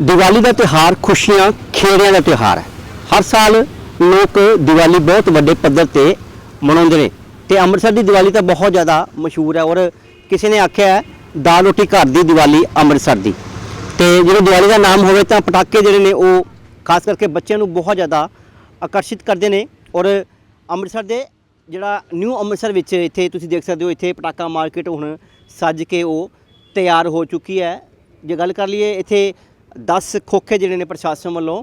ਦੀਵਾਲੀ ਦਾ ਤਿਉਹਾਰ ਖੁਸ਼ੀਆਂ, ਖੇੜਿਆਂ ਦਾ ਤਿਉਹਾਰ ਹੈ। ਹਰ ਸਾਲ ਲੋਕ ਦੀਵਾਲੀ ਬਹੁਤ ਵੱਡੇ ਪੱਧਰ ਤੇ ਮਨਾਉਂਦੇ ਨੇ ਤੇ ਅੰਮ੍ਰਿਤਸਰ ਦੀ ਦੀਵਾਲੀ ਤਾਂ ਬਹੁਤ ਜ਼ਿਆਦਾ ਮਸ਼ਹੂਰ ਹੈ ਔਰ ਕਿਸੇ ਨੇ ਆਖਿਆ ਹੈ, ਦਾਲ ਰੋਟੀ ਘਰ ਦੀ ਦੀਵਾਲੀ ਅੰਮ੍ਰਿਤਸਰ ਦੀ। ਤੇ ਜਦੋਂ ਦੀਵਾਲੀ ਦਾ ਨਾਮ ਹੋਵੇ ਤਾਂ ਪਟਾਕੇ ਜਿਹੜੇ ਨੇ ਉਹ ਖਾਸ ਕਰਕੇ ਬੱਚਿਆਂ ਨੂੰ ਬਹੁਤ ਜ਼ਿਆਦਾ ਆਕਰਸ਼ਿਤ ਕਰਦੇ ਨੇ ਔਰ ਅੰਮ੍ਰਿਤਸਰ ਦੇ ਜਿਹੜਾ ਨਿਊ ਅੰਮ੍ਰਿਤਸਰ ਵਿੱਚ ਇੱਥੇ ਤੁਸੀਂ ਦੇਖ ਸਕਦੇ ਹੋ, ਇੱਥੇ ਪਟਾਕਾ ਮਾਰਕੀਟ ਹੁਣ ਸੱਜ ਕੇ ਉਹ ਤਿਆਰ ਹੋ ਚੁੱਕੀ ਹੈ। ਜੇ ਗੱਲ ਕਰ ਲਈਏ ਇੱਥੇ 10 ਖੋਖੇ ਜਿਹੜੇ ਨੇ ਪ੍ਰਸ਼ਾਸਨ ਵੱਲੋਂ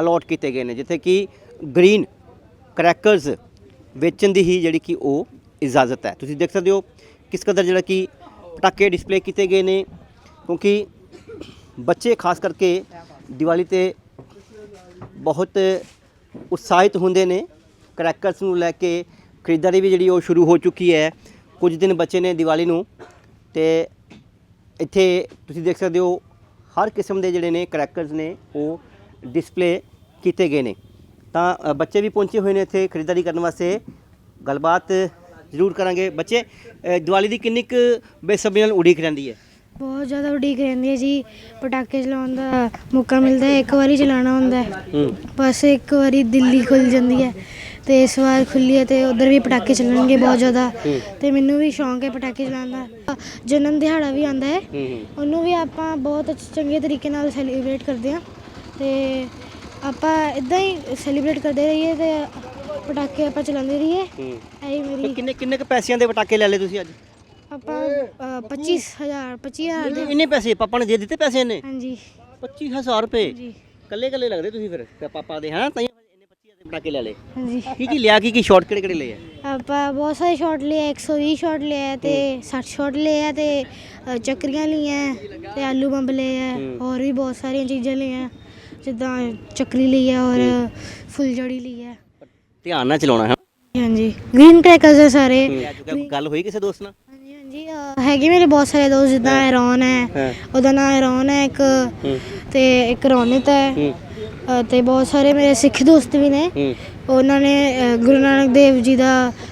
ਅਲਾਟ ਕੀਤੇ ਗਏ ਨੇ, ਜਿੱਥੇ ਕਿ ਗ੍ਰੀਨ ਕਰੈਕਰਸ ਵੇਚਣ ਦੀ ਹੀ ਜਿਹੜੀ ਕਿ ਉਹ ਇਜਾਜ਼ਤ ਹੈ। ਤੁਸੀਂ ਦੇਖ ਸਕਦੇ ਹੋ ਕਿਸ ਕਦਰ ਜਿਹੜਾ ਕਿ ਪਟਾਕੇ ਡਿਸਪਲੇ ਕੀਤੇ ਗਏ ਨੇ, ਕਿਉਂਕਿ ਬੱਚੇ ਖਾਸ ਕਰਕੇ ਦੀਵਾਲੀ ਤੇ ਬਹੁਤ ਉਤਸ਼ਾਹਿਤ ਹੁੰਦੇ ਨੇ। ਕਰੈਕਰਸ ਨੂੰ ਲੈ ਕੇ ਖਰੀਦਦਾਰੀ ਵੀ ਜਿਹੜੀ ਉਹ ਸ਼ੁਰੂ ਹੋ ਚੁੱਕੀ ਹੈ। ਕੁਝ ਦਿਨ ਬੱਚੇ ਨੇ ਦੀਵਾਲੀ ਨੂੰ ਤੇ ਇੱਥੇ ਤੁਸੀਂ ਦੇਖ ਸਕਦੇ ਹੋ ਹਰ ਕਿਸਮ ਦੇ ਜਿਹੜੇ ਨੇ ਕਰੈਕਰਸ ਨੇ ਉਹ ਡਿਸਪਲੇ ਕੀਤੇ ਗਏ ਨੇ। ਤਾਂ ਬੱਚੇ ਵੀ ਪਹੁੰਚੇ ਹੋਏ ਨੇ ਇੱਥੇ ਖਰੀਦਦਾਰੀ ਕਰਨ ਵਾਸਤੇ। ਗੱਲਬਾਤ ਜ਼ਰੂਰ ਕਰਾਂਗੇ। ਬੱਚੇ ਦੀਵਾਲੀ ਦੀ ਕਿੰਨੀ ਕੁ ਬੇਸਬਰੀ ਨਾਲ ਉਡੀਕ ਰਹਿੰਦੀ ਹੈ? ਬਹੁਤ ਜ਼ਿਆਦਾ ਉਡੀਕ ਰਹਿੰਦੀ ਹੈ ਜੀ। ਪਟਾਕੇ ਚਲਾਉਣ ਦਾ ਮੌਕਾ ਮਿਲਦਾ ਹੈ। ਇੱਕ ਵਾਰੀ ਚਲਾਉਣਾ ਹੁੰਦਾ ਹੂੰ। ਬਸ ਇੱਕ ਵਾਰੀ ਦਿੱਲੀ ਖੁੱਲ ਜਾਂਦੀ ਹੈ। ਤੇ ਇਸ ਵਾਰ ਖੁੱਲੀ ਹੈ ਤੇ ਉਧਰ ਵੀ ਪਟਾਕੇ ਚੱਲਣਗੇ ਬਹੁਤ ਜ਼ਿਆਦਾ। ਤੇ ਮੈਨੂੰ ਵੀ ਸ਼ੌਂਕ ਹੈ ਪਟਾਕੇ ਚਲਾਉਣ ਦਾ। ਜਨਮ ਦਿਹਾੜਾ ਵੀ ਆਉਂਦਾ ਹੈ। ਉਹਨੂੰ ਵੀ ਆਪਾਂ ਬਹੁਤ ਚੰਗੇ ਤਰੀਕੇ ਨਾਲ ਸੈਲੀਬ੍ਰੇਟ ਕਰਦੇ ਹਾਂ। ਤੇ ਆਪਾਂ ਇਦਾਂ ਹੀ ਸੈਲੀਬ੍ਰੇਟ ਕਰਦੇ ਰਹੀਏ ਤੇ ਪਟਾਕੇ ਆਪਾਂ ਚਲਾਉਂਦੇ ਰਹੀਏ। ਤੇ ਮੇਰੀ ਕਿੰਨੇ ਕਿੰਨੇ ਕੁ ਪੈਸਿਆਂ ਦੇ ਪਟਾਕੇ ਲੈ ਲਏ ਤੁਸੀਂ ਅੱਜ? ਆਪਾਂ ਅ, 25000 25000 ਦੇ। ਇੰਨੇ ਪੈਸੇ ਪਾਪਾ ਨੇ ਦੇ ਦਿੱਤੇ ਪੈਸੇ ਇਹਨੇ? ਹਾਂਜੀ। 25000 ਰੁਪਏ? ਜੀ ਕੱਲੇ ਕੱਲੇ ਲੱਗਦੇ ਤੁਸੀਂ ਫਿਰ? ਤੇ ਪਾਪਾ ਦੇ ਹਾਂ ਤਾਂ ਹੀ ਇੰਨੇ 25000 ਦੇ ਪਟਾਕੇ ਲੈ ਲਏ? ਹਾਂਜੀ। ਕੀ ਕੀ ਲਿਆ? ਕੀ ਕੀ ਸ਼ਾਰਟ ਕਿਹੜੇ ਕਿਹੜੇ ਲਏ ਆ? ਆਪਾਂ ਬਹੁਤ ਸਾਰੇ ਸ਼ਾਟ ਲਏ 120 ਸ਼ਾਟ ਲਏ ਆ ਤੇ 60 ਸ਼ਾਟ ਲਏ ਆ ਤੇ ਅ, ਚੱਕਰੀਆਂ ਲਈਆਂ ਤੇ ਆਲੂ ਬੰਬ ਲਏ ਆ ਹੋਰ ਵੀ ਬਹੁਤ ਸਾਰੀਆਂ ਚੀਜ਼ਾਂ ਲਈਆਂ ਜਿੱਦਾਂ ਚੱਕਰੀ ਲਈ ਆ ਔਰ ਫੁੱਲਝੜੀ ਲਈ ਆ। ਧਿਆਨ ਨਾਲ ਚਲਾਉਣਾ ਹੈ ਹਾਂਜੀ। ਗ੍ਰੀਨ ਕ੍ਰੈਕਰਸ ਆ ਸਾਰੇ। ਗੱਲ ਹੋਈ ਕਿਸੇ ਦੋਸਤ ਨਾਲ? ਹਾਂਜੀ ਹਾਂਜੀ। ਅ, ਹੈਗੇ ਮੇਰੇ ਬਹੁਤ ਸਾਰੇ ਦੋਸਤ ਜਿੱਦਾਂ ਐਰੋਨ ਹੈ ਹਾਂ। ਉਹਦਾ ਨਾਮ ਐਰੋਨ ਹੈ ਇੱਕ ਹੂੰ। ਤੇ ਇੱਕ ਰੌਨਿਤ ਹੈ ਹੂੰ। ਤੇ ਬਹੁਤ ਸਾਰੇ ਮੇਰੇ ਸਿੱਖ ਦੋਸਤ ਵੀ ਨੇ। ਉਹਨਾਂ ਨੇ ਗੁਰੂ ਨਾਨਕ ਦੇਵ ਜੀ ਦਾ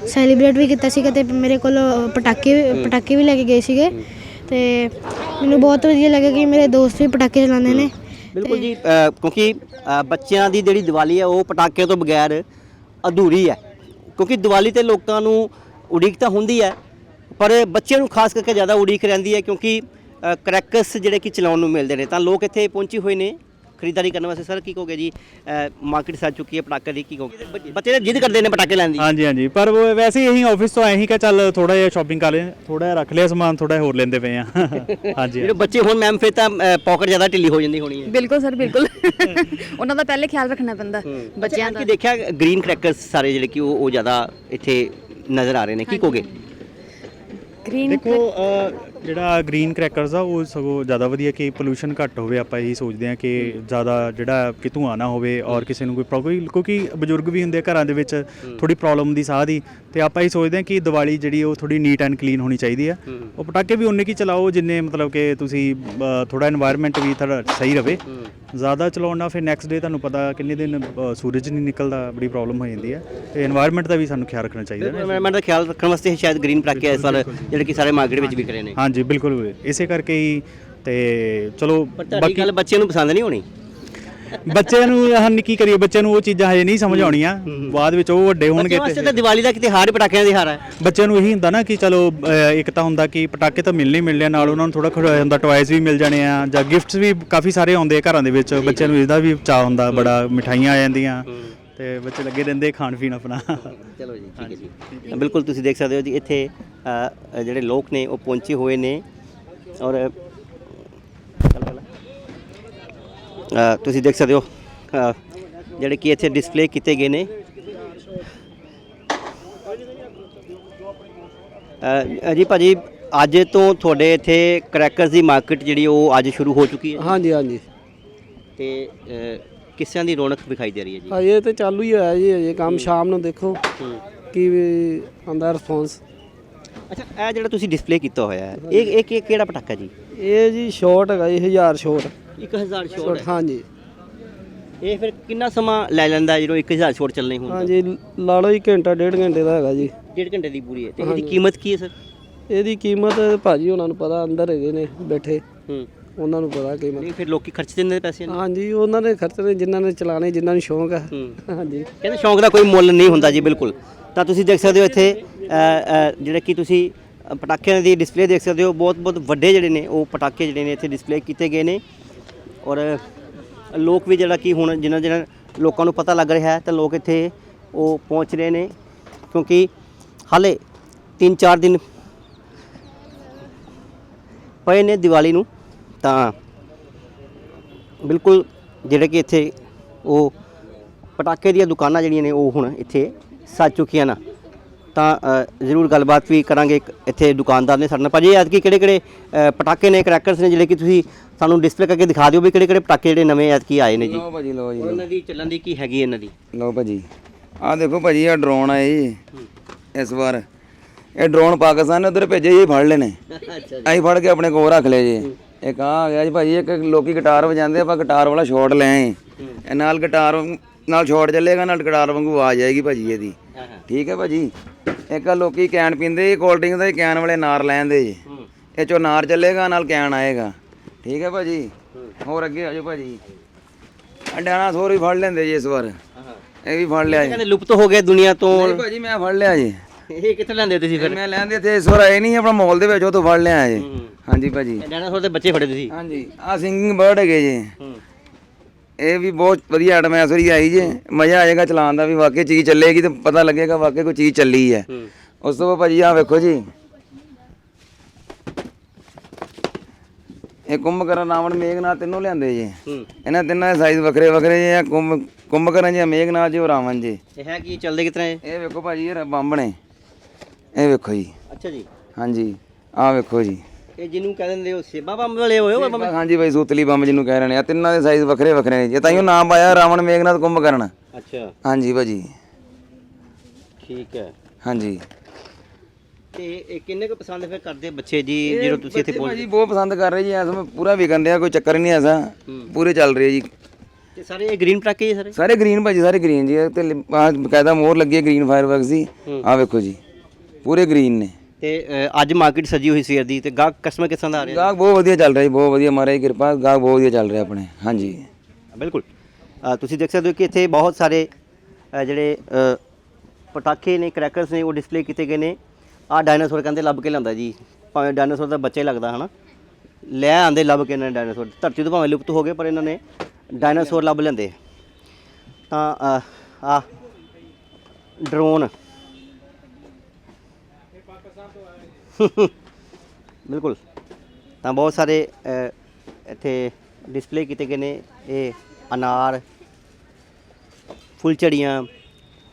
ਸੈਲੀਬ੍ਰੇਟ ਵੀ ਕੀਤਾ ਸੀਗਾ ਤੇ ਮੇਰੇ ਕੋਲ ਪਟਾਕੇ ਪਟਾਕੇ ਵੀ ਲੈ ਕੇ ਗਏ ਸੀਗੇ। ਤੇ ਮੈਨੂੰ ਬਹੁਤ ਵਧੀਆ ਲੱਗਾ ਕਿ ਮੇਰੇ ਦੋਸਤ ਵੀ ਪਟਾਕੇ ਚਲਾਉਂਦੇ ਨੇ। ਬਿਲਕੁਲ ਜੀ ਕਿਉਂਕਿ ਬੱਚਿਆਂ ਦੀ ਜਿਹੜੀ ਦੀਵਾਲੀ ਹੈ ਉਹ ਪਟਾਕਿਆਂ ਤੋਂ ਬਗੈਰ ਅਧੂਰੀ ਹੈ ਕਿਉਂਕਿ ਦੀਵਾਲੀ ਤੇ ਲੋਕਾਂ ਨੂੰ ਉਡੀਕ ਤਾਂ ਹੁੰਦੀ ਹੈ ਪਰ ਬੱਚਿਆਂ ਨੂੰ ਖਾਸ ਕਰਕੇ ਜ਼ਿਆਦਾ ਉਡੀਕ ਰਹਿੰਦੀ ਹੈ ਕਿਉਂਕਿ ਅ, ਕਰੈਕਰਸ ਜਿਹੜੇ ਕਿ ਚਲਾਉਣ ਨੂੰ ਮਿਲਦੇ ਨੇ। ਤਾਂ ਲੋਕ ਇੱਥੇ ਪਹੁੰਚੇ ਹੋਏ ਨੇ। ਖਰੀਦਦਾਰੀ ਕਰਨ ਵਾਸਤੇ ਸਰ ਕੀ ਕਹੋਗੇ ਜੀ? ਮਾਰਕੀਟ ਸੱਜ ਚੁੱਕੀ ਹੈ ਪਟਾਕੇ ਦੀ ਕੀ ਕਹੋਗੇ? ਬੱਚੇ- ਤਾਂ ਜਿੱਦ ਕਰਦੇ ਨੇ ਪਟਾਕੇ ਲੈਣ ਦੀ। ਹਾਂਜੀ ਹਾਂਜੀ। ਪਰ ਉਹ ਵੈਸੇ ਹੀ ਅਸੀਂ ਆਫਿਸ ਤੋਂ ਆਏ ਸੀ ਕਿ ਚੱਲ ਥੋੜਾ ਜਿਹਾ ਸ਼ਾਪਿੰਗ ਕਰ ਲਏ ਥੋੜਾ ਜਿਹਾ ਰੱਖ ਲਿਆ ਸਮਾਨ ਥੋੜਾ ਹੋਰ ਲੈਂਦੇ ਪਏ ਆ। ਹਾਂਜੀ। ਜਿਹੜੇ ਬੱਚੇ ਹੁਣ ਮੈਮ ਫਿਰ ਤਾਂ ਪਾਕਟ ਜ਼ਿਆਦਾ ਢਿੱਲੀ ਹੋ ਜਾਂਦੀ ਹੋਣੀ ਹੈ। ਬਿਲਕੁਲ ਸਰ ਬਿਲਕੁਲ। ਉਹਨਾਂ ਦਾ ਪਹਿਲੇ ਖਿਆਲ ਰੱਖਣਾ ਪੈਂਦਾ ਬੱਚਿਆਂ ਦਾ। ਕੀ ਦੇਖਿਆ ਗ੍ਰੀਨ ਕ੍ਰੈਕਰਸ ਸਾਰੇ ਜਿਹੜੇ ਕਿ ਉਹ ਉਹ ਜ਼ਿਆਦਾ ਇੱਥੇ ਨਜ਼ਰ ਆ ਰਹੇ ਨੇ ਕੀ ਕਹੋਗੇ? ਗ੍ਰੀਨ ਦੇਖੋ ਜਿਹੜਾ ਗ੍ਰੀਨ ਕ੍ਰੈਕਰਸ ਆ ਉਹ ਸਗੋਂ ਜ਼ਿਆਦਾ ਵਧੀਆ ਕਿ ਪੋਲੂਸ਼ਨ ਘੱਟ ਹੋਵੇ ਆਪਾਂ ਇਹੀ ਸੋਚਦੇ ਆ ਕਿ ਜ਼ਿਆਦਾ ਜਿਹੜਾ ਕਿਤੋਂ ਆਣਾ ਹੋਵੇ ਔਰ ਕਿਸੇ ਨੂੰ ਕੋਈ ਪ੍ਰੋਬਲਮ ਕਿਉਂਕਿ ਬਜ਼ੁਰਗ ਵੀ ਹੁੰਦੇ ਘਰਾਂ ਦੇ ਵਿੱਚ ਥੋੜੀ ਪ੍ਰੋਬਲਮ ਦੀ ਸਾਹ ਦੀ ਤੇ ਆਪਾਂ ਇਹ ਸੋਚਦੇ ਆ ਕਿ ਦੀਵਾਲੀ ਜਿਹੜੀ ਉਹ ਥੋੜੀ ਨੀਟ ਐਂਡ ਕਲੀਨ ਹੋਣੀ ਚਾਹੀਦੀ ਆ। ਉਹ ਪਟਾਕੇ ਵੀ ਉਨੇ ਕੀ ਚਲਾਓ ਜਿੰਨੇ ਮਤਲਬ ਕਿ ਤੁਸੀਂ ਥੋੜਾ এনवायरमेंट ਵੀ ਥੋੜਾ ਸਹੀ ਰਹੇ ਜ਼ਿਆਦਾ ਚਲਾਉਣ ਨਾਲ ਫਿਰ ਨੈਕਸਟ ਡੇ ਤੁਹਾਨੂੰ ਪਤਾ ਕਿੰਨੇ ਦਿਨ ਸੂਰਜ ਨਹੀਂ ਨਿਕਲਦਾ ਬੜੀ ਪ੍ਰੋਬਲਮ ਹੋ ਜਾਂਦੀ ਹੈ ਤੇ এনवायरमेंट ਦਾ ਵੀ ਸਾਨੂੰ ਖਿਆਲ ਰੱਖਣਾ ਚਾਹੀਦਾ ਹੈ এনवायरमेंट ਦਾ ਖਿਆਲ ਰੱਖਣ ਵਾਸਤੇ ਸ਼ਾਇਦ ਗ੍ਰੀਨ ਪਟਾਕੇ ਇਸ ਵਾਰ ਜਿਹੜੇ ਕਿ ਸਾਰੇ ਮਾਰਕੀਟ ਵਿੱਚ ਵਿਕ ਰਹੇ ਹਾਂਜੀ ਬਿਲਕੁਲ ਇਸੇ ਕਰਕੇ ਹੀ ਤੇ ਚਲੋ ਪਰ ਤੁਹਾਡੀ ਗੱਲ ਬੱਚਿਆਂ ਨੂੰ ਪਸੰਦ ਨਹੀਂ ਹੋਣੀ। ਬੱਚਿਆਂ ਨੂੰ ਹਨ ਕੀ ਕਰੀਏ ਬੱਚਿਆਂ ਨੂੰ ਉਹ ਚੀਜ਼ਾਂ ਹਜੇ ਨਹੀਂ ਸਮਝ ਆਉਣੀਆਂ। ਬਾਅਦ ਵਿੱਚ ਉਹ ਵੱਡੇ ਹੋਣਗੇ ਬੱਚਿਆਂ ਵਾਸਤੇ ਤੇ ਦੀਵਾਲੀ ਦਾ ਕਿਤੇ ਹਾਰ ਪਟਾਕਿਆਂ ਦੇ ਹਾਰ ਹੈ। ਬੱਚਿਆਂ ਨੂੰ ਇਹੀ ਹੁੰਦਾ ਨਾ ਕਿ ਚਲੋ ਅਹ, ਇੱਕ ਤਾਂ ਹੁੰਦਾ ਕਿ ਪਟਾਕੇ ਤਾਂ ਮਿਲਣੇ ਹੀ ਮਿਲਣੇ ਆ, ਨਾਲ ਉਹਨਾਂ ਨੂੰ ਥੋੜਾ ਖੁਸ਼ੀ ਹੁੰਦਾ ਟੌਇਜ਼ ਵੀ ਮਿਲ ਜਾਣੇ ਆ ਜਾਂ ਗਿਫਟਸ ਵੀ ਕਾਫੀ ਸਾਰੇ ਆਉਂਦੇ ਆ ਘਰਾਂ ਦੇ ਵਿੱਚ। ਬੱਚਿਆਂ ਨੂੰ ਇਹਦਾ ਵੀ ਚਾਹ ਹੁੰਦਾ ਬੜਾ ਮਿਠਾਈਆਂ ਆ ਜਾਂਦੀਆਂ। ਤੇ ਬੱਚੇ ਲੱਗੇ ਰਹਿੰਦੇ ਖਾਣ ਪੀਣ ਆਪਣਾ। ਚਲੋ ਜੀ ਠੀਕ ਹੈ ਜੀ। ਬਿਲਕੁਲ ਤੁਸੀਂ ਦੇਖ ਸਕਦੇ ਹੋ ਜੀ ਇੱਥੇ ਅ, ਜਿਹੜੇ ਲੋਕ ਨੇ ਉਹ ਪਹੁੰਚੇ ਹੋਏ ਨੇ। ਔਰ ਅ, ਤੁਸੀਂ ਦੇਖ ਸਕਦੇ ਹੋ ਅ, ਜਿਹੜੇ ਕਿ ਇੱਥੇ ਡਿਸਪਲੇ ਕੀਤੇ ਗਏ ਨੇ। ਅ, ਜੀ ਭਾਜੀ ਅੱਜ ਤੋਂ ਤੁਹਾਡੇ ਇੱਥੇ ਕ੍ਰੈਕਰਸ ਦੀ ਮਾਰਕੀਟ ਜਿਹੜੀ ਉਹ ਅੱਜ ਸ਼ੁਰੂ ਹੋ ਚੁੱਕੀ ਹੈ। ਹਾਂਜੀ ਹਾਂਜੀ। ਤੇ ਅ, ਕਿਸ ਤਰ੍ਹਾਂ ਦੀ ਰੌਣਕ ਵਿਖਾਈ ਦੇ ਰਹੀ ਹੈ ਜੀ? ਹਜੇ ਤੇ ਚਾਲੂ ਹੀ ਹੋਇਆ ਜੀ ਹਜੇ ਕੰਮ ਸ਼ਾਮ ਨੂੰ ਦੇਖੋ ਕੀ ਆਂਦਾ ਰਿਸਪੌਂਸ ਅੱਛਾ ਇਹ ਜਿਹੜਾ ਤੁਸੀਂ ਡਿਸਪਲੇ ਕੀਤਾ ਹੋਇਆ ਹੈ ਇਹ ਇਹ ਕਿਹੜਾ ਪਟਾਕਾ ਜੀ? ਇਹ ਜੀ ਸ਼ਾਰਟ ਹੈਗਾ ਜੀ 1000 ਸ਼ਾਰਟ 1000 ਸ਼ੋਟ ਹਾਂਜੀ ਇਹ ਫਿਰ ਕਿੰਨਾ ਸਮਾਂ ਲੈ ਲੈਂਦਾ ਜਦੋਂ 1000 ਸ਼ੋਟ ਚੱਲਣੇ ਹੋਣ ਹਾਂਜੀ ਲਾ ਲਓ ਜੀ ਘੰਟਾ ਡੇਢ ਘੰਟੇ ਦਾ ਹੈਗਾ ਜੀ। ਡੇਢ ਘੰਟੇ ਦੀ ਪੂਰੀ ਹੈ। ਤੇ ਇਹਦੀ ਕੀਮਤ ਕੀ ਹੈ ਸਰ? ਇਹਦੀ ਕੀਮਤ ਭਾਜੀ ਉਹਨਾਂ ਨੂੰ ਪਤਾ ਅੰਦਰ ਹੈਗੇ ਨੇ ਬੈਠੇ। ਹੂੰ। ਉਹਨਾਂ ਨੂੰ ਪਤਾ ਕੀ ਨਹੀਂ ਫਿਰ ਲੋਕੀ ਖਰਚ ਦਿੰਦੇ ਨੇ ਪੈਸੇ ਹਾਂਜੀ ਉਹਨਾਂ ਨੇ ਖਰਚਣੇ ਜਿਨ੍ਹਾਂ ਨੇ ਚਲਾਣੇ ਜਿਨ੍ਹਾਂ ਨੂੰ ਸ਼ੌਂਕ ਹੈ। ਹਾਂਜੀ। ਕਹਿੰਦੇ ਸ਼ੌਂਕ ਦਾ ਕੋਈ ਮੁੱਲ ਨਹੀਂ ਹੁੰਦਾ ਜੀ ਬਿਲਕੁਲ। ਤਾਂ ਤੁਸੀਂ ਦੇਖ ਸਕਦੇ ਹੋ ਇੱਥੇ ਅ, ਅ, ਜਿਹੜੇ ਕਿ ਤੁਸੀਂ ਅ, ਪਟਾਕਿਆਂ ਦੀ ਡਿਸਪਲੇ ਦੇਖ ਸਕਦੇ ਹੋ ਬਹੁਤ ਬਹੁਤ ਵੱਡੇ ਜਿਹੜੇ ਨੇ ਉਹ ਪਟਾਕੇ ਜਿਹੜੇ ਨੇ ਇੱਥੇ ਡਿਸਪਲੇ ਕੀਤੇ ਗਏ ਨੇ। ਔਰ ਲੋਕ ਵੀ ਜਿਹੜਾ ਕਿ ਹੁਣ ਜਿਨ੍ਹਾਂ ਜਿਹਨਾਂ ਲੋਕਾਂ ਨੂੰ ਪਤਾ ਲੱਗ ਰਿਹਾ ਹੈ ਤਾਂ ਲੋਕ ਇੱਥੇ ਉਹ ਪਹੁੰਚ ਰਹੇ ਨੇ। ਕਿਉਂਕਿ ਹਾਲੇ 3-4 ਦਿਨ ਪਏ ਨੇ ਦੀਵਾਲੀ ਨੂੰ। ਤਾਂ ਬਿਲਕੁਲ ਜਿਹੜੇ ਕਿ ਇੱਥੇ ਉਹ ਪਟਾਕੇ ਦੀਆਂ ਦੁਕਾਨਾਂ ਜਿਹੜੀਆਂ ਨੇ ਉਹ ਹੁਣ ਇੱਥੇ ਸੱਜ ਚੁੱਕੀਆਂ ਨਾ। ਤਾਂ ਜ਼ਰੂਰ ਗੱਲਬਾਤ ਵੀ ਕਰਾਂਗੇ ਇੱਕ ਇੱਥੇ ਦੁਕਾਨਦਾਰ ਨੇ ਸਾਡੇ ਨਾਲ। ਭਾਜੀ ਐਤਕੀ ਕਿਹੜੇ ਕਿਹੜੇ ਪਟਾਕੇ ਨੇ ਕ੍ਰੈਕਰਸ ਨੇ ਜਿਹੜੇ ਕਿ ਤੁਸੀਂ ਸਾਨੂੰ ਡਿਸਪਲੇ ਕਰਕੇ ਦਿਖਾ ਦਿਓ ਵੀ ਕਿਹੜੇ ਕਿਹੜੇ ਪਟਾਕੇ ਜਿਹੜੇ ਨਵੇਂ ਐਤਕੀ ਆਏ ਨੇ ਜੀ। ਲਓ ਭਾਜੀ ਲਓ ਜੀ ਉਹਨਾਂ ਦੀ ਚੱਲਣ ਦੀ ਕੀ ਹੈਗੀ ਇਹਨਾਂ ਦੀ? ਲਓ ਭਾਜੀ। ਆਹ ਦੇਖੋ ਭਾਜੀ ਆ ਡਰੋਨ ਆਏ ਜੀ ਇਸ ਵਾਰ। ਇਹ ਡਰੋਨ ਪਾਕਿਸਤਾਨ ਨੇ ਉਧਰ ਭੇਜੇ ਜੀ ਫੜ ਲੈਣੇ ਅੱਛਾ ਅਸੀਂ ਫੜ ਕੇ ਆਪਣੇ ਕੋਲ ਰੱਖ ਲਏ ਜੀ। ਇੱਕ ਆ ਆ ਗਿਆ ਜੀ ਭਾਜੀ ਇੱਕ ਲੋਕੀ ਗਿਟਾਰ ਵਜਾਉਂਦੇ ਆਪਾਂ ਗਿਟਾਰ ਵਾਲਾ ਸ਼ਾਟ ਲੈ ਆਏ। ਇਹ ਨਾਲ ਗਿਟਾਰ ਨਾਲ ਸ਼ਾਟ ਚੱਲੇਗਾ ਨਾਲ ਗਿਟਾਰ ਵਾਂਗੂ ਆਵਾਜ਼ ਆਏਗੀ ਭਾਜੀ ਇਹਦੀ। ਠੀਕ ਹੈ ਭਾਜੀ? ਇੱਕ ਆ ਲੋਕੀ ਕੈਨ ਪੀਂਦੇ ਕੋਲਡ ਡਰਿੰਕ ਦਾ ਕੈਨ ਵਾਲੇ ਨਾਰ ਲੈਂਦੇ ਜੀ। ਇਹ ਚੋਂ ਨਾਰ ਚੱਲੇਗਾ ਨਾਲ ਕੈਨ ਆਏਗਾ। ਠੀਕ ਹੈ ਭਾਜੀ? ਹੋਰ ਅੱਗੇ ਆ ਜਾਓ ਭਾਜੀ। ਅੰਡਾਣਾ ਥੋੜੀ ਫੜ ਲੈਂਦੇ ਜੀ ਇਸ ਵਾਰ। ਇਹ ਵੀ ਫੜ ਲਿਆ ਜੀ। ਕਹਿੰਦੇ ਲੁਪਤ ਹੋ ਗਏ ਦੁਨੀਆ ਤੋਂ। ਨਹੀਂ ਭਾਜੀ ਮੈਂ ਫੜ ਲਿਆ ਜੀ। ਇਹ ਕਿੱਥੇ ਲੈਂਦੇ ਤੁਸੀਂ ਫਿਰ? ਮੈਂ ਲੈਂਦੇ ਤੇ ਇਸ ਵਾਰ ਆਏ ਨਹੀਂ ਆਪਣਾ ਮਾਲ ਦੇ ਵਿੱਚ ਉਹ ਤੋਂ ਫੜ ਲਿਆ ਜੀ। ਹਾਂਜੀ ਭਾਜੀ। ਡਾਇਨਾਸੌਰ ਦੇ ਬੱਚੇ ਫੜੇ ਤੁਸੀਂ? ਹਾਂਜੀ ਆ ਸਿੰਗਿੰਗ ਬਰਡ ਹੈਗੇ ਜੀ। ਇਹ ਵੀ ਬਹੁਤ ਵਧੀਆ ਆਈਟਮ ਹੈ ਇਸ ਵਾਰੀ ਆਈ ਜੀ। ਮਜ਼ਾ ਆਏਗਾ ਚਲਾਉਣ ਦਾ ਵੀ ਵਾਕਈ ਚੀਜ਼ ਚੱਲੇਗੀ ਤੇ ਪਤਾ ਲੱਗੇਗਾ ਵਾਕਈ ਕੋਈ ਚੀਜ਼ ਚੱਲੀ ਹੈ। ਉਸ ਤੋਂ ਬਾਅਦ ਭਾਜੀ ਆ ਵੇਖੋ ਜੀ। ਇਹ ਕੁੰਭਕਰਨ ਰਾਵਣ ਮੇਘਨਾਥ ਤਿੰਨੋਂ ਲਿਆਂਦੇ ਜੀ। ਇਹਨਾਂ ਤਿੰਨਾਂ ਦੇ ਸਾਈਜ਼ ਵੱਖਰੇ ਵੱਖਰੇ ਜੀ ਇਹ ਕੁੰਭ ਕੁੰਭਕਰਨ ਜੀ ਮੇਘਨਾਥ ਜੀ ਔਰ ਰਾਵਣ ਜੀ। ਇਹ ਹੈ ਕੀ ਚੱਲਦੇ ਕਿਤਨਾ ਇਹ? ਇਹ ਵੇਖੋ ਭਾਜੀ ਇਹ ਬੰਬ ਨੇ। ਇਹ ਵੇਖੋ ਜੀ। ਅੱਛਾ ਜੀ। ਹਾਂਜੀ ਆਹ ਵੇਖੋ ਜੀ। ਇਹ ਜਿਹਨੂੰ ਕਹਿ ਦਿੰਦੇ ਹੋ ਸੇਬਾ ਬੰਬ ਵਾਲੇ ਹੋਏ ਹੋ ਬੰਬ? ਹਾਂਜੀ ਭਾਈ ਸੂਤਲੀ ਬੰਬ ਜਿਹਨੂੰ ਕਹਿ ਰਹੇ ਨੇ। ਆ ਤਿੰਨਾਂ ਦੇ ਸਾਈਜ਼ ਵੱਖਰੇ ਵੱਖਰੇ ਨੇ ਜੀ। ਤਾਈਓ ਨਾਮ ਪਾਇਆ ਰਾਵਣ ਮੇਘਨਾਥ ਕੁੰਭਕਰਨ ਅੱਛਾ। ਹਾਂਜੀ ਭਾਜੀ। ਠੀਕ ਹੈ। ਹਾਂਜੀ। ਤੇ ਇਹ ਕਿੰਨੇ ਕੁ ਪਸੰਦ ਫਿਰ ਕਰਦੇ ਬੱਚੇ ਜੀ ਜਦੋਂ ਤੁਸੀਂ ਇੱਥੇ ਪਹੁੰਚ ਭਾਜੀ ਬਹੁਤ ਪਸੰਦ ਕਰ ਰਹੇ ਜੀ। ਐਸ ਪੂਰਾ ਵਿਕਣ ਦਿਆ ਕੋਈ ਚੱਕਰ ਨਹੀਂ ਐਸਾ। ਪੂਰੇ ਚੱਲ ਰਹੇ ਜੀ। ਤੇ ਸਾਰੇ ਇਹ ਗ੍ਰੀਨ ਪਟਾਕੇ ਜੀ ਸਾਰੇ? ਸਾਰੇ ਗ੍ਰੀਨ ਭਾਜੀ ਸਾਰੇ ਗ੍ਰੀਨ ਜੀ। ਤੇ ਬਕਾਇਦਾ ਮੋਹਰ ਲੱਗੀ ਹੈ ਗ੍ਰੀਨ ਫਾਇਰ ਵਰਕਸ ਦੀ ਆਹ ਵੇਖੋ ਜੀ। ਪੂਰੇ ਗ੍ਰੀਨ ਨੇ। ਤੇ ਅ, ਅੱਜ ਮਾਰਕੀਟ ਸਜੀ ਹੋਈ ਸਵੇਰ ਦੀ ਤੇ ਗਾਹਕ ਕਸਟਮਰ ਕਿਸ ਤਰ੍ਹਾਂ ਦਾ ਆ ਰਿਹਾ? ਗਾਹਕ ਬਹੁਤ ਵਧੀਆ ਚੱਲ ਰਿਹਾ ਜੀ ਬਹੁਤ ਵਧੀਆ ਮਹਾਰਾਜ ਦੀ ਕਿਰਪਾ ਗਾਹਕ ਬਹੁਤ ਵਧੀਆ ਚੱਲ ਰਿਹਾ ਆਪਣੇ। ਹਾਂਜੀ। ਬਿਲਕੁਲ। ਅ, ਤੁਸੀਂ ਦੇਖ ਸਕਦੇ ਹੋ ਕਿ ਇੱਥੇ ਬਹੁਤ ਸਾਰੇ ਅ, ਜਿਹੜੇ ਅ, ਪਟਾਕੇ ਨੇ ਕ੍ਰੈਕਰਸ ਨੇ ਉਹ ਡਿਸਪਲੇ ਕੀਤੇ ਗਏ ਨੇ। ਆ ਡਾਇਨਾਸੌਰ ਕਹਿੰਦੇ ਲੱਭ ਕੇ ਲਿਆਂਦਾ ਜੀ। ਭਾਵੇਂ ਡਾਇਨਾਸੌਰ ਦਾ ਬੱਚਾ ਹੀ ਲੱਗਦਾ ਹਨਾ? ਲੈ ਆਂਦੇ ਲੱਭ ਕੇ ਇਹਨਾਂ ਨੇ ਡਾਇਨਾਸੌਰ ਧਰਤੀ ਤੋਂ ਭਾਵੇਂ ਲੁਪਤ ਹੋ ਗਏ ਪਰ ਇਹਨਾਂ ਨੇ ਡਾਇਨਾਸੌਰ ਲੱਭ ਲੈਂਦੇ ਤਾਂ ਆ ਡਰੋਨ ਬਿਲਕੁਲ। ਤਾਂ ਬਹੁਤ ਸਾਰੇ ਇੱਥੇ ਡਿਸਪਲੇ ਕੀਤੇ ਗਏ ਨੇ। ਇਹ ਅਨਾਰ ਫੁੱਲਝੜੀਆਂ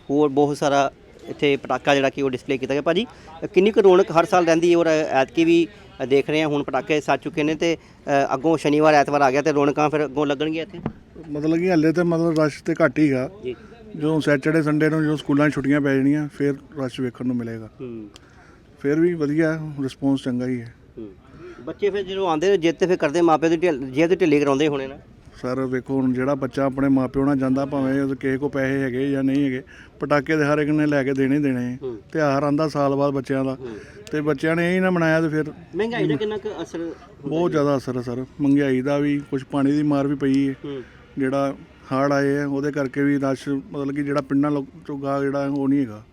ਹੋਰ ਬਹੁਤ ਸਾਰਾ ਇੱਥੇ ਪਟਾਕਾ ਜਿਹੜਾ ਕਿ ਉਹ ਡਿਸਪਲੇ ਕੀਤਾ ਗਿਆ। ਭਾਜੀ ਕਿੰਨੀ ਕੁ ਰੌਣਕ ਹਰ ਸਾਲ ਰਹਿੰਦੀ ਹੈ ਔਰ ਐਤਕੀ ਵੀ ਦੇਖ ਰਹੇ ਹਾਂ ਹੁਣ ਪਟਾਕੇ ਸੱਜ ਚੁੱਕੇ ਨੇ ਤੇ ਅੱਗੋਂ ਸ਼ਨੀਵਾਰ ਐਤਵਾਰ ਆ ਗਿਆ ਤੇ ਰੌਣਕਾਂ ਫਿਰ ਅੱਗੋਂ ਲੱਗਣਗੀਆਂ ਇੱਥੇ? ਮਤਲਬ ਕਿ ਹੱਲੇ ਤੇ ਮਤਲਬ ਰਸ਼ ਤੇ ਘੱਟ ਹੀਗਾ ਜੀ। ਜਦੋਂ ਸੈਟਰਡੇ ਸੰਡੇ ਨੂੰ ਜਦੋਂ ਸਕੂਲਾਂ 'ਚ ਛੁੱਟੀਆਂ ਪੈ ਜਾਣੀਆਂ ਫਿਰ ਰਸ਼ ਵੇਖਣ ਨੂੰ ਮਿਲੇਗਾ। ਹੂੰ। ਫਿਰ ਵੀ ਵਧੀਆ ਰਿਸਪੌਂਸ ਚੰਗਾ ਹੀ ਹੈ। ਹੂੰ। ਬੱਚੇ ਫਿਰ ਜਦੋਂ ਆਉਂਦੇ ਨੇ ਜਿੱਦ ਤੇ ਫਿਰ ਕਰਦੇ ਮਾਪੇ ਦੀ ਢਿੱਲ ਜੇਬ ਤੇ ਢਿੱਲੀ ਕਰਾਉਂਦੇ ਹੋਣੇ ਨਾ। ਸਰ ਵੇਖੋ ਹੁਣ ਜਿਹੜਾ ਬੱਚਾ ਆਪਣੇ ਮਾਪਿਓ ਨਾਲ ਜਾਂਦਾ ਭਾਵੇਂ ਉਹ ਕਿਸੇ ਕੋ ਪੈਸੇ ਹੈਗੇ ਜਾਂ ਨਹੀਂ ਹੈਗੇ ਪਟਾਕੇ ਦੇ ਹਰ ਇੱਕ ਨੇ ਲੈ ਕੇ ਦੇਣੇ ਹੀ ਦੇਣੇ ਆ। ਤਿਉਹਾਰ ਆਂਦਾ ਸਾਲ ਬਾਅਦ ਬੱਚਿਆਂ ਦਾ। ਤੇ ਬੱਚਿਆਂ ਨੇ ਇਹ ਹੀ ਨਾ ਮਨਾਇਆ ਤੇ ਫਿਰ ਮਹਿੰਗਾਈ ਦਾ ਕਿੰਨਾ ਕੁ ਅਸਰ ਬਹੁਤ ਜ਼ਿਆਦਾ ਅਸਰ ਹੈ ਸਰ। ਮਹਿੰਗਾਈ ਦਾ ਵੀ ਕੁਝ ਪਾਣੀ ਦੀ ਮਾਰ ਵੀ ਪਈ ਹੈ। ਹੂੰ। ਜਿਹੜਾ ਹੜ੍ਹ ਆਏ ਆ ਉਹਦੇ ਕਰਕੇ ਵੀ ਰਸ਼ ਮਤਲਬ ਕਿ ਜਿਹੜਾ ਪਿੰਡਾਂ ਲੋਕ ਚੋਂ ਜਿਹੜਾ ਉਹ ਨਹੀਂ ਹੈਗਾ।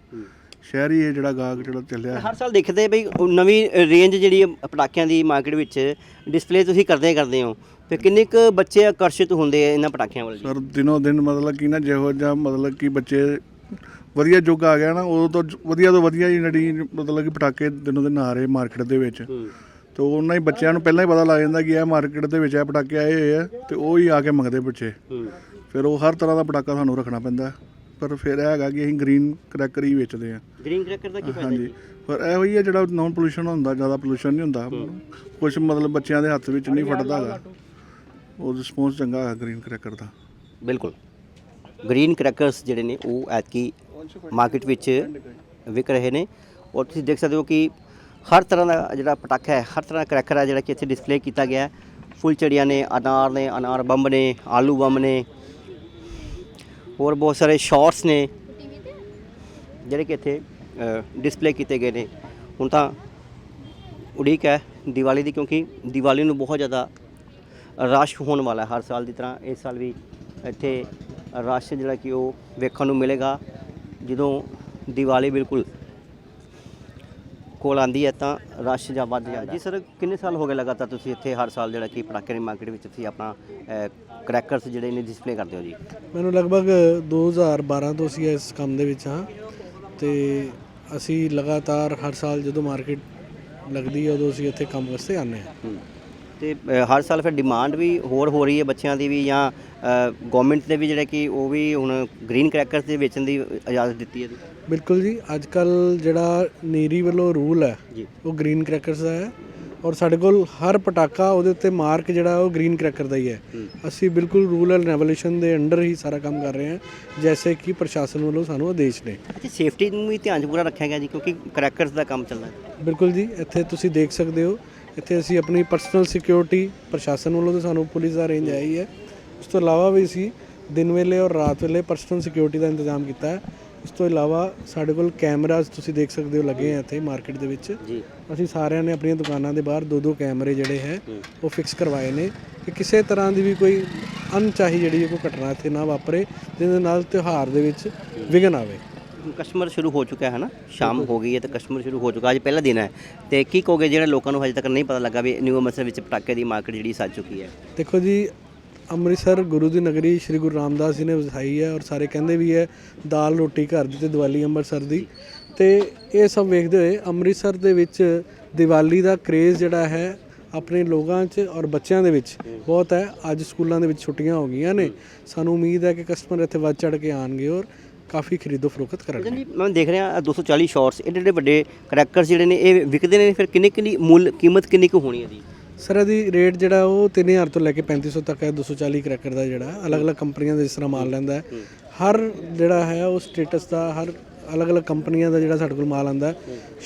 ਸ਼ਹਿਰੀ ਹੈ ਜਿਹੜਾ ਗਾਹਕ ਜਿਹੜਾ ਚੱਲਿਆ ਹਰ ਸਾਲ ਦੇਖਦੇ ਬਈ ਨਵੀਂ ਰੇਂਜ ਜਿਹੜੀ ਪਟਾਕਿਆਂ ਦੀ ਮਾਰਕੀਟ ਵਿੱਚ ਡਿਸਪਲੇ ਤੁਸੀਂ ਕਰਦੇ ਕਰਦੇ ਹੋ। ਤੇ ਕਿੰਨੇ ਕੁ ਬੱਚੇ ਆਕਰਸ਼ਿਤ ਹੁੰਦੇ ਆ ਇਹਨਾਂ ਪਟਾਕਿਆਂ ਵੱਲ ਸਰ ਦਿਨੋ ਦਿਨ ਮਤਲਬ ਕਿ ਨਾ ਜਿਹੋ ਜਿਹਾ ਮਤਲਬ ਕਿ ਬੱਚੇ ਵਧੀਆ ਯੁੱਗ ਆ ਗਿਆ ਨਾ ਉਦੋਂ ਤੋਂ ਵਧੀਆ ਤੋਂ ਵਧੀਆ ਹੀ ਜਿਹੜੀ ਮਤਲਬ ਕਿ ਪਟਾਕੇ ਦਿਨੋ ਦਿਨ ਆ ਰਹੇ ਮਾਰਕੀਟ ਦੇ ਵਿੱਚ। ਤੇ ਉਹਨਾਂ ਹੀ ਬੱਚਿਆਂ ਨੂੰ ਪਹਿਲਾਂ ਹੀ ਪਤਾ ਲੱਗ ਜਾਂਦਾ ਕਿ ਇਹ ਮਾਰਕੀਟ ਦੇ ਵਿੱਚ ਇਹ ਪਟਾਕੇ ਆਏ ਹੋਏ ਆ ਤੇ ਉਹ ਹੀ ਆ ਕੇ ਮੰਗਦੇ ਬੱਚੇ ਫਿਰ ਉਹ ਹਰ ਤਰ੍ਹਾਂ ਦਾ ਪਟਾਕਾ ਸਾਨੂੰ ਰੱਖਣਾ ਪੈਂਦਾ। ਪਰ ਫਿਰ ਇਹ ਹੈਗਾ ਕਿ ਅਸੀਂ ਗ੍ਰੀਨ ਕਰੈਕਰ ਹੀ ਵੇਚਦੇ ਆ ਗ੍ਰੀਨ ਕ੍ਰੈਕਰ ਦਾ ਕੀ ਫਾਇਦਾ ਹਾਂਜੀ। ਜੀ? ਪਰ ਇਹੋ ਹੀ ਹੈ ਜਿਹੜਾ ਨੌਨ ਪੋਲੂਸ਼ਨ ਹੁੰਦਾ ਜ਼ਿਆਦਾ ਪੋਲੂਸ਼ਨ ਨਹੀਂ ਹੁੰਦਾ। ਕੁਝ ਮਤਲਬ ਬੱਚਿਆਂ ਦੇ ਹੱਥ ਵਿੱਚ ਨਹੀਂ ਫਟਦਾ ਹੈਗਾ। ਉਹ ਰਿਸਪੌਂਸ ਚੰਗਾ ਹੈ ਗ੍ਰੀਨ ਕਰੈਕਰ ਦਾ। ਬਿਲਕੁਲ। ਗ੍ਰੀਨ ਕ੍ਰੈਕਰਸ ਜਿਹੜੇ ਨੇ ਉਹ ਐਤਕੀ ਮਾਰਕੀਟ ਵਿੱਚ ਵਿਕ ਰਹੇ ਨੇ। ਔਰ ਤੁਸੀਂ ਦੇਖ ਸਕਦੇ ਹੋ ਕਿ ਹਰ ਤਰ੍ਹਾਂ ਦਾ ਜਿਹੜਾ ਪਟਾਕਾ ਹੈ ਹਰ ਤਰ੍ਹਾਂ ਦਾ ਕ੍ਰੈਕਰ ਹੈ ਜਿਹੜਾ ਕਿ ਇੱਥੇ ਡਿਸਪਲੇ ਕੀਤਾ ਗਿਆ ਹੈ। ਫੁੱਲ ਚੜੀਆਂ ਨੇ ਅਨਾਰ ਨੇ ਅਨਾਰ ਬੰਬ ਨੇ ਆਲੂ ਬੰਬ ਨੇ ਹੋਰ ਬਹੁਤ ਸਾਰੇ ਸ਼ਾਰਟਸ ਨੇ। ਜਿਹੜੇ ਕਿ ਇੱਥੇ ਡਿਸਪਲੇ ਕੀਤੇ ਗਏ ਨੇ। ਹੁਣ ਤਾਂ ਉਡੀਕ ਹੈ ਦੀਵਾਲੀ ਦੀ ਕਿਉਂਕਿ ਦੀਵਾਲੀ ਨੂੰ ਬਹੁਤ ਜ਼ਿਆਦਾ ਰਸ਼ ਹੋਣ ਵਾਲਾ ਹੈ ਹਰ ਸਾਲ ਦੀ ਤਰ੍ਹਾਂ। ਇਸ ਸਾਲ ਵੀ ਇੱਥੇ ਰਸ਼ ਜਿਹੜਾ ਕਿ ਉਹ ਵੇਖਣ ਨੂੰ ਮਿਲੇਗਾ। ਜਦੋਂ ਦੀਵਾਲੀ ਬਿਲਕੁਲ ਕੋਲ ਆਂਦੀ ਹੈ ਤਾਂ ਰਸ਼ ਜਾਂ ਵੱਧ ਜਾਂਦਾ ਜੀ ਸਰ ਕਿੰਨੇ ਸਾਲ ਹੋ ਗਏ ਲਗਾਤਾਰ ਤੁਸੀਂ ਇੱਥੇ ਹਰ ਸਾਲ ਜਿਹੜਾ ਕਿ ਪਟਾਕੇ ਦੀ ਮਾਰਕੀਟ ਵਿੱਚ ਤੁਸੀਂ ਆਪਣਾ ਕ੍ਰੈਕਰਸ ਜਿਹੜੇ ਨੇ ਡਿਸਪਲੇ ਕਰਦੇ ਹੋ ਜੀ? ਮੈਨੂੰ ਲਗਭਗ 2012 ਤੋਂ ਅਸੀਂ ਇਸ ਕੰਮ ਦੇ ਵਿੱਚ ਹਾਂ ਤੇ ਅਸੀਂ ਲਗਾਤਾਰ ਹਰ ਸਾਲ ਜਦੋਂ ਮਾਰਕੀਟ ਲੱਗਦੀ ਹੈ ਉਦੋਂ ਅਸੀਂ ਇੱਥੇ ਕੰਮ ਵਾਸਤੇ ਆਉਂਦੇ ਹਾਂ। ਤੇ ਹਰ ਸਾਲ ਫਿਰ ਡਿਮਾਂਡ ਵੀ ਹੋਰ ਹੋ ਰਹੀ ਹੈ ਬੱਚਿਆਂ ਦੀ ਵੀ ਜਾਂ ਗਵਰਨਮੈਂਟ ਨੇ ਵੀ ਜਿਹੜੇ ਕਿ ਉਹ ਵੀ ਹੁਣ ਗ੍ਰੀਨ ਕ੍ਰੈਕਰਸ ਦੇ ਵੇਚਣ ਦੀ ਇਜਾਜ਼ਤ ਦਿੱਤੀ ਹੈ ਬਿਲਕੁਲ ਜੀ ਅੱਜ ਕੱਲ ਜਿਹੜਾ ਨੀਰੀ ਵੱਲੋਂ ਰੂਲ ਹੈ ਉਹ ਗ੍ਰੀਨ ਕ੍ਰੈਕਰਸ ਦਾ ਹੈ। ਔਰ ਸਾਡੇ ਕੋਲ ਹਰ ਪਟਾਕਾ ਉਹਦੇ ਉੱਤੇ ਮਾਰਕ ਜਿਹੜਾ ਉਹ ਗ੍ਰੀਨ ਕ੍ਰੈਕਰ ਦਾ ਹੀ ਹੈ। ਅਸੀਂ ਬਿਲਕੁਲ ਰੂਲ ਐਂਡ ਰੈਵੋਲੂਸ਼ਨ ਦੇ ਅੰਡਰ ਹੀ ਸਾਰਾ ਕੰਮ ਕਰ ਰਹੇ ਹਾਂ ਜੈਸੇ ਕਿ ਪ੍ਰਸ਼ਾਸਨ ਵੱਲੋਂ ਸਾਨੂੰ ਆਦੇਸ਼ ਨੇ। ਅੱਛਾ ਸੇਫਟੀ ਨੂੰ ਵੀ ਧਿਆਨ 'ਚ ਪੂਰਾ ਰੱਖਿਆ ਗਿਆ ਜੀ ਕਿਉਂਕਿ ਕ੍ਰੈਕਰਸ ਦਾ ਕੰਮ ਚੱਲਦਾ। ਬਿਲਕੁਲ ਜੀ ਇੱਥੇ ਤੁਸੀਂ ਦੇਖ ਸਕਦੇ ਹੋ ਇੱਥੇ ਅਸੀਂ ਆਪਣੀ ਪਰਸਨਲ ਸਿਕਿਉਰਿਟੀ ਪ੍ਰਸ਼ਾਸਨ ਵੱਲੋਂ ਤਾਂ ਸਾਨੂੰ ਪੁਲਿਸ ਦਾ ਰੇਂਜ ਆਈ ਹੈ ਉਸ ਤੋਂ ਇਲਾਵਾ ਵੀ ਅਸੀਂ ਦਿਨ ਵੇਲੇ ਔਰ ਰਾਤ ਵੇਲੇ ਪਰਸਨਲ ਸਿਕਿਉਰਿਟੀ ਦਾ ਇੰਤਜ਼ਾਮ ਕੀਤਾ ਹੈ। ਉਸ ਤੋਂ ਇਲਾਵਾ ਸਾਡੇ ਕੋਲ ਕੈਮਰਾਜ਼ ਤੁਸੀਂ ਦੇਖ ਸਕਦੇ ਹੋ ਲੱਗੇ ਆ ਇੱਥੇ ਮਾਰਕੀਟ ਦੇ ਵਿੱਚ। ਜੀ। ਅਸੀਂ ਸਾਰਿਆਂ ਨੇ ਆਪਣੀਆਂ ਦੁਕਾਨਾਂ ਦੇ ਬਾਹਰ ਦੋ ਦੋ ਕੈਮਰੇ ਜਿਹੜੇ ਹੈ ਉਹ ਫਿਕਸ ਕਰਵਾਏ ਨੇ ਕਿ ਕਿਸੇ ਤਰ੍ਹਾਂ ਦੀ ਵੀ ਕੋਈ ਅਣਚਾਹੀ ਜਿਹੜੀ ਕੋਈ ਘਟਨਾ ਇੱਥੇ ਨਾ ਵਾਪਰੇ ਜਿਹਦੇ ਨਾਲ ਤਿਉਹਾਰ ਦੇ ਵਿੱਚ ਵਿਘਨ ਆਵੇ। ਕਸਟਮਰ ਸ਼ੁਰੂ ਹੋ ਚੁੱਕਾ ਹੈ ਨਾ? ਸ਼ਾਮ ਹੋ ਗਈ ਹੈ ਤੇ ਕਸਟਮਰ ਸ਼ੁਰੂ ਹੋ ਚੁੱਕਾ ਅੱਜ ਪਹਿਲਾ ਦਿਨ ਹੈ। ਤੇ ਕੀ ਕਹੋਗੇ ਜਿਹੜੇ ਲੋਕਾਂ ਨੂੰ ਹਜੇ ਤੱਕ ਨਹੀਂ ਪਤਾ ਲੱਗਾ ਵੀ ਨਿਊ ਅੰਮ੍ਰਿਤਸਰ ਵਿੱਚ ਪਟਾਕੇ ਦੀ ਮਾਰਕੀਟ ਜਿਹੜੀ ਸੱਜ ਚੁੱਕੀ ਹੈ? ਦੇਖੋ ਜੀ ਅੰਮ੍ਰਿਤਸਰ ਗੁਰੂ ਦੀ ਨਗਰੀ ਸ੍ਰੀ ਗੁਰੂ ਰਾਮਦਾਸ ਜੀ ਨੇ ਵਸਾਈ ਹੈ ਔਰ ਸਾਰੇ ਕਹਿੰਦੇ ਵੀ ਹੈ ਦਾਲ ਰੋਟੀ ਘਰ ਦੀ ਤੇ ਦੀਵਾਲੀ ਅੰਮ੍ਰਿਤਸਰ ਦੀ। ਤੇ ਇਹ ਸਭ ਵੇਖਦੇ ਹੋਏ ਅੰਮ੍ਰਿਤਸਰ ਦੇ ਵਿੱਚ ਦੀਵਾਲੀ ਦਾ ਕ੍ਰੇਜ਼ ਜਿਹੜਾ ਹੈ ਆਪਣੇ ਲੋਕਾਂ 'ਚ ਔਰ ਬੱਚਿਆਂ ਦੇ ਵਿੱਚ ਬਹੁਤ ਹੈ। ਅੱਜ ਸਕੂਲਾਂ ਦੇ ਵਿੱਚ ਛੁੱਟੀਆਂ ਹੋ ਗਈਆਂ ਨੇ। ਸਾਨੂੰ ਉਮੀਦ ਹੈ ਕਿ ਕਸਟਮਰ ਇੱਥੇ ਵੱਧ ਚੜ ਕੇ ਆਣਗੇ ਔਰ ਕਾਫੀ ਖਰੀਦੋ ਫਰੋਖਤ ਕਰਨਗੇ। ਜੀ, ਮੈਂ ਦੇਖ ਰਿਹਾ ਆਹ 240 ਸ਼ਾਰਟਸ ਏਡੇ ਏਡੇ ਵੱਡੇ ਕਰੈਕਟਰਸ ਜਿਹੜੇ ਨੇ, ਇਹ ਵਿਕਦੇ ਨੇ, ਫਿਰ ਕਿੰਨੇ ਕਿੰਨੀ ਮੁੱਲ, ਕੀਮਤ ਕਿੰਨੀ ਕੁ ਹੋਣੀ ਹੈ ਜੀ? ਸਰ ਇਹਦੀ ਰੇਟ ਜਿਹੜਾ ਉਹ 3000 ਤੋਂ ਲੈ ਕੇ 3500 ਤੱਕ ਹੈ 240 ਕਰੈਕਰ ਦਾ ਜਿਹੜਾ ਅਲੱਗ-ਅਲੱਗ ਕੰਪਨੀਆਂ ਦਾ ਜਿਸ ਤਰ੍ਹਾਂ ਮਾਲ ਲੈਂਦਾ ਹੈ। ਹਰ ਜਿਹੜਾ ਹੈ ਉਹ ਸਟੇਟਸ ਦਾ ਹਰ ਅਲੱਗ-ਅਲੱਗ ਕੰਪਨੀਆਂ ਦਾ ਜਿਹੜਾ ਸਾਡੇ ਕੋਲ ਮਾਲ ਆਂਦਾ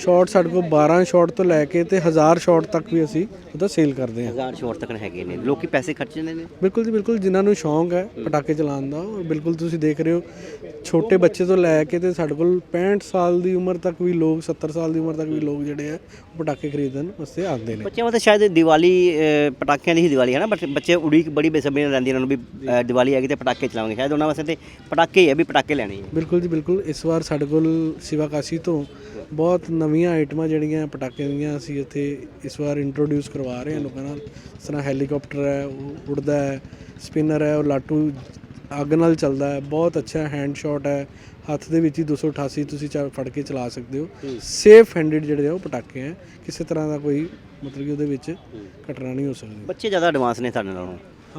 ਸ਼ਾਰਟ ਸਾਡੇ ਕੋਲ 12 ਸ਼ਾਰਟ ਤੋਂ ਲੈ ਕੇ ਤੇ 1000 ਸ਼ਾਰਟ ਤੱਕ ਵੀ ਅਸੀਂ ਉਹਦਾ ਸੇਲ ਕਰਦੇ ਹਾਂ। ਹਜ਼ਾਰ ਸ਼ਾਰਟ ਤੱਕ ਹੈਗੇ ਨੇ। ਲੋਕੀ ਪੈਸੇ ਖਰਚ ਜਾਂਦੇ ਨੇ? ਬਿਲਕੁਲ ਜੀ ਬਿਲਕੁਲ ਜਿਨ੍ਹਾਂ ਨੂੰ ਸ਼ੌਂਕ ਹੈ ਪਟਾਕੇ ਚਲਾਉਣ ਦਾ ਬਿਲਕੁਲ ਤੁਸੀਂ ਦੇਖ ਰਹੇ ਹੋ ਛੋਟੇ ਬੱਚੇ ਤੋਂ ਲੈ ਕੇ ਤੇ ਸਾਡੇ ਕੋਲ 65 ਸਾਲ ਦੀ ਉਮਰ ਤੱਕ ਵੀ ਲੋਕ 70 ਸਾਲ ਦੀ ਉਮਰ ਤੱਕ ਵੀ ਲੋਕ ਜਿਹੜੇ ਆ ਪਟਾਕੇ ਖਰੀਦਣ ਵਾਸਤੇ ਆਉਂਦੇ ਨੇ। ਬੱਚਿਆਂ ਵਾਸਤੇ ਸ਼ਾਇਦ ਦੀਵਾਲੀ ਪਟਾਕਿਆਂ ਦੀ ਹੀ ਦੀਵਾਲੀ ਹੈ ਨਾ ਬਟ ਬੱਚੇ ਉਡੀਕ ਬੜੀ ਬੇਸਬਰੀ ਨਾਲ ਰਹਿੰਦੀ ਉਹਨਾਂ ਨੂੰ ਵੀ ਦੀਵਾਲੀ ਹੈਗੀ ਤੇ ਪਟਾਕੇ ਚਲਾਵਾਂਗੇ। ਸ਼ਾਇਦ ਉਹਨਾਂ ਵਾਸਤੇ ਤੇ ਪਟਾਕੇ ਹੀ ਹੈ ਵੀ ਪਟਾਕੇ ਲੈਣੇ ਬਿਲਕੁਲ ਜੀ ਬਿਲਕੁਲ ਇਸ ਵਾਰ ਸਾਡੇ ਕੋਲ ਸਿਵਾ ਕਾਸੀ ਤੋਂ ਬਹੁਤ ਨਵੀਆਂ ਆਈਟਮਾਂ ਜਿਹੜੀਆਂ ਪਟਾਕੇ ਦੀਆਂ ਅਸੀਂ ਇੱਥੇ ਇਸ ਵਾਰ ਇੰਟਰੋਡਿਊਸ ਕਰਵਾ ਰਹੇ ਹਾਂ। ਲੋਕਾਂ ਨਾਲ ਜਿਸ ਤਰ੍ਹਾਂ ਹੈਲੀਕਾਪਟਰ ਹੈ ਉਹ ਉੜਦਾ ਹੈ ਸਪਿਨਰ ਹੈ ਉਹ ਲਾਟੂ ਅੱਗ ਨਾਲ ਚੱਲਦਾ ਹੈ। ਬਹੁਤ ਅੱਛਾ ਹੈਂਡ ਸ਼ਾਟ ਹੈ। ਹੱਥ ਦੇ ਵਿੱਚ ਹੀ 288 ਤੁਸੀਂ ਚਾ ਫੜ ਕੇ ਚਲਾ ਸਕਦੇ ਹੋ। ਸੇਫ ਹੈਂਡਡ ਜਿਹੜੇ ਆ ਉਹ ਪਟਾਕੇ ਹੈ। ਕਿਸੇ ਤਰ੍ਹਾਂ ਦਾ ਕੋਈ ਮਤਲਬ ਕਿ ਉਹਦੇ ਵਿੱਚ ਘਟਨਾ ਨਹੀਂ ਹੋ ਸਕਦੀ। ਬੱਚੇ ਜ਼ਿਆਦਾ ਐਡਵਾਂਸ ਨੇ ਸਾਡੇ ਨਾਲੋਂ।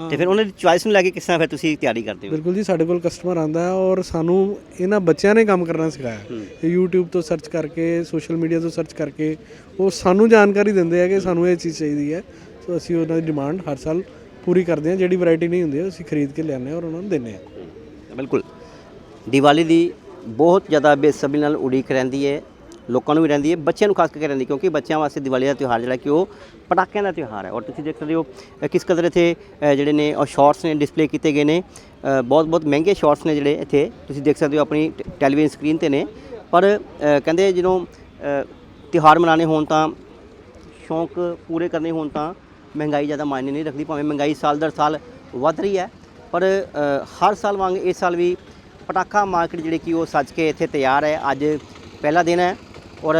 ਤੇ ਫਿਰ ਉਹਨਾਂ ਦੀ ਚੁਆਇਸ ਨੂੰ ਲੈ ਕੇ ਕਿਸ ਤਰ੍ਹਾਂ ਫਿਰ ਤੁਸੀਂ ਤਿਆਰੀ ਕਰਦੇ ਹੋ? ਬਿਲਕੁਲ ਜੀ ਸਾਡੇ ਕੋਲ ਕਸਟਮਰ ਆਂਦਾ ਹੈ ਔਰ ਸਾਨੂੰ ਇਹਨਾਂ ਬੱਚਿਆਂ ਨੇ ਕੰਮ ਕਰਨਾ ਸਿਖਾਇਆ YouTube ਤੋਂ ਸਰਚ ਕਰਕੇ ਸੋਸ਼ਲ ਮੀਡੀਆ ਤੋਂ ਸਰਚ ਕਰਕੇ ਉਹ ਸਾਨੂੰ ਜਾਣਕਾਰੀ ਦਿੰਦੇ ਆ ਕਿ ਸਾਨੂੰ ਇਹ ਚੀਜ਼ ਚਾਹੀਦੀ ਹੈ। ਸੋ ਅਸੀਂ ਉਹਨਾਂ ਦੀ ਡਿਮਾਂਡ ਹਰ ਸਾਲ ਪੂਰੀ ਕਰਦੇ ਹਾਂ। ਜਿਹੜੀ ਵੈਰਾਈਟੀ ਨਹੀਂ ਹੁੰਦੀ ਅਸੀਂ ਖਰੀਦ ਕੇ ਲਿਆਉਂਦੇ ਹਾਂ ਔਰ ਉਹਨਾਂ ਨੂੰ ਦਿੰਦੇ ਹਾਂ। ਬਿਲਕੁਲ। ਦੀਵਾਲੀ ਦੀ ਬਹੁਤ ਜ਼ਿਆਦਾ ਬੇਸਬਰੀ ਨਾਲ ਉਡੀਕ ਰਹਿੰਦੀ ਹੈ। ਲੋਕਾਂ ਨੂੰ ਵੀ ਰਹਿੰਦੀ ਹੈ, ਬੱਚਿਆਂ ਨੂੰ ਖਾਸ ਕਰਕੇ ਰਹਿੰਦੀ ਕਿਉਂਕਿ ਬੱਚਿਆਂ ਵਾਸਤੇ ਦੀਵਾਲੀ ਦਾ ਤਿਉਹਾਰ ਜਿਹੜਾ ਕਿ ਉਹ ਪਟਾਕਿਆਂ ਦਾ ਤਿਉਹਾਰ ਹੈ। ਔਰ ਤੁਸੀਂ ਦੇਖ ਸਕਦੇ ਹੋ ਕਿਸ ਕਦਰ ਇੱਥੇ ਜਿਹੜੇ ਨੇ ਉਹ ਸ਼ਾਰਟਸ ਨੇ ਡਿਸਪਲੇ ਕੀਤੇ ਗਏ ਨੇ। ਬਹੁਤ ਬਹੁਤ ਮਹਿੰਗੇ ਸ਼ਾਰਟਸ ਨੇ ਜਿਹੜੇ ਇੱਥੇ, ਤੁਸੀਂ ਦੇਖ ਸਕਦੇ ਹੋ ਆਪਣੀ ਟੈਲੀਵਿਜ਼ਨ ਸਕਰੀਨ ਤੇ ਨੇ। ਪਰ ਕਹਿੰਦੇ ਜਦੋਂ ਤਿਉਹਾਰ ਮਨਾਉਣੇ ਹੋਣ ਤਾਂ ਸ਼ੌਂਕ ਪੂਰੇ ਕਰਨੇ ਹੋਣ ਤਾਂ ਮਹਿੰਗਾਈ ਜ਼ਿਆਦਾ ਮਾਇਨੇ ਨਹੀਂ ਰੱਖਦੀ, ਭਾਵੇਂ ਮਹਿੰਗਾਈ ਸਾਲ ਦਰ ਸਾਲ ਵੱਧ ਰਹੀ ਹੈ। ਪਰ ਹਰ ਸਾਲ ਵਾਂਗ ਇਸ ਸਾਲ ਵੀ ਪਟਾਕਾ ਮਾਰਕੀਟ ਜਿਹੜੀ ਕਿ ਉਹ ਸੱਜ ਕੇ ਇੱਥੇ ਤਿਆਰ ਹੈ। ਅੱਜ ਪਹਿਲਾ ਦਿਨ ਹੈ। ਔਰ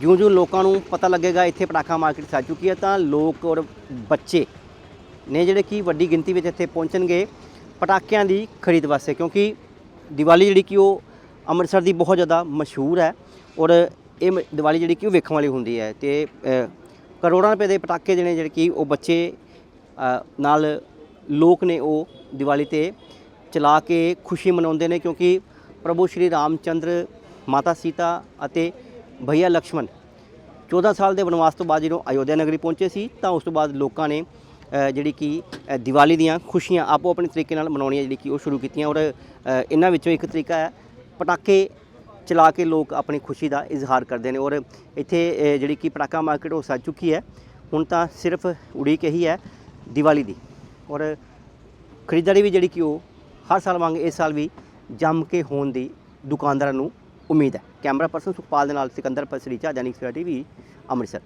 ਜਿਉਂ-ਜਿਉਂ ਲੋਕਾਂ ਨੂੰ ਪਤਾ ਲੱਗੇਗਾ ਇੱਥੇ ਪਟਾਕਾ ਮਾਰਕੀਟ ਸੱਜ ਚੁੱਕੀ ਹੈ, ਤਾਂ ਲੋਕ ਔਰ ਬੱਚੇ ਨੇ ਜਿਹੜੇ ਕਿ ਵੱਡੀ ਗਿਣਤੀ ਵਿੱਚ ਇੱਥੇ ਪਹੁੰਚਣਗੇ ਪਟਾਕਿਆਂ ਦੀ ਖਰੀਦ ਵਾਸਤੇ, ਕਿਉਂਕਿ ਦੀਵਾਲੀ ਜਿਹੜੀ ਕਿ ਉਹ ਅੰਮ੍ਰਿਤਸਰ ਦੀ ਬਹੁਤ ਜ਼ਿਆਦਾ ਮਸ਼ਹੂਰ ਹੈ ਔਰ ਇਹ ਮ- ਦੀਵਾਲੀ ਜਿਹੜੀ ਕਿ ਉਹ ਵੇਖਣ ਵਾਲੀ ਹੁੰਦੀ ਹੈ ਤੇ ਕਰੋੜਾਂ ਰੁਪਏ ਦੇ ਪਟਾਕੇ ਜਿਹੜੇ ਜਿਹੜੇ ਕਿ ਉਹ ਬੱਚੇ ਨਾਲ ਲੋਕ ਨੇ ਉਹ ਦੀਵਾਲੀ ਤੇ ਚਲਾ ਕੇ ਖੁਸ਼ੀ ਮਨਾਉਂਦੇ ਨੇ, ਕਿਉਂਕਿ ਪ੍ਰਭੂ ਸ਼੍ਰੀ ਰਾਮ ਚੰਦਰ ਮਾਤਾ ਸੀਤਾ ਅਤੇ ਭਈਆ ਲਕਸ਼ਮਣ 14 ਸਾਲ ਦੇ ਵਨਵਾਸ ਤੋਂ ਬਾਅਦ ਜਦੋਂ ਅਯੋਧਿਆ ਨਗਰੀ ਪਹੁੰਚੇ ਸੀ, ਤਾਂ ਉਸ ਤੋਂ ਬਾਅਦ ਲੋਕਾਂ ਨੇ ਜਿਹੜੀ ਕਿ ਦੀਵਾਲੀ ਦੀਆਂ ਖੁਸ਼ੀਆਂ ਆਪੋ ਆਪਣੇ ਤਰੀਕੇ ਨਾਲ ਮਨਾਉਣੀਆਂ ਜਿਹੜੀ ਕਿ ਉਹ ਸ਼ੁਰੂ ਕੀਤੀਆਂ ਔਰ ਇਹਨਾਂ ਵਿੱਚੋਂ ਇੱਕ ਤਰੀਕਾ ਹੈ, ਪਟਾਕੇ ਚਲਾ ਕੇ ਲੋਕ ਆਪਣੀ ਖੁਸ਼ੀ ਦਾ ਇਜ਼ਹਾਰ ਕਰਦੇ ਨੇ ਔਰ ਇੱਥੇ ਜਿਹੜੀ ਕਿ ਪਟਾਕਾ ਮਾਰਕੀਟ ਉਹ ਸੱਜ ਚੁੱਕੀ ਹੈ, ਹੁਣ ਤਾਂ ਸਿਰਫ ਉਡੀਕ ਇਹੀ ਹੈ ਦੀਵਾਲੀ ਦੀ ਔਰ ਖਰੀਦਦਾਰੀ ਵੀ ਜਿਹੜੀ ਕਿ ਉਹ ਹਰ ਸਾਲ ਵਾਂਗ ਇਸ ਸਾਲ ਵੀ ਜੰਮ ਕੇ ਹੋਣ ਦੀ ਦੁਕਾਨਦਾਰਾਂ ਨੂੰ ਉਮੀਦ ਹੈ। ਕੈਮਰਾ ਪਰਸਨ ਸੁਖਪਾਲ ਦੇ ਨਾਲ ਸਿਕੰਦਰ ਪਸਰੀਚਾ ਦੈਨਿਕ ਸਵੇਰਾ ਟੀਵੀ ਅੰਮ੍ਰਿਤਸਰ।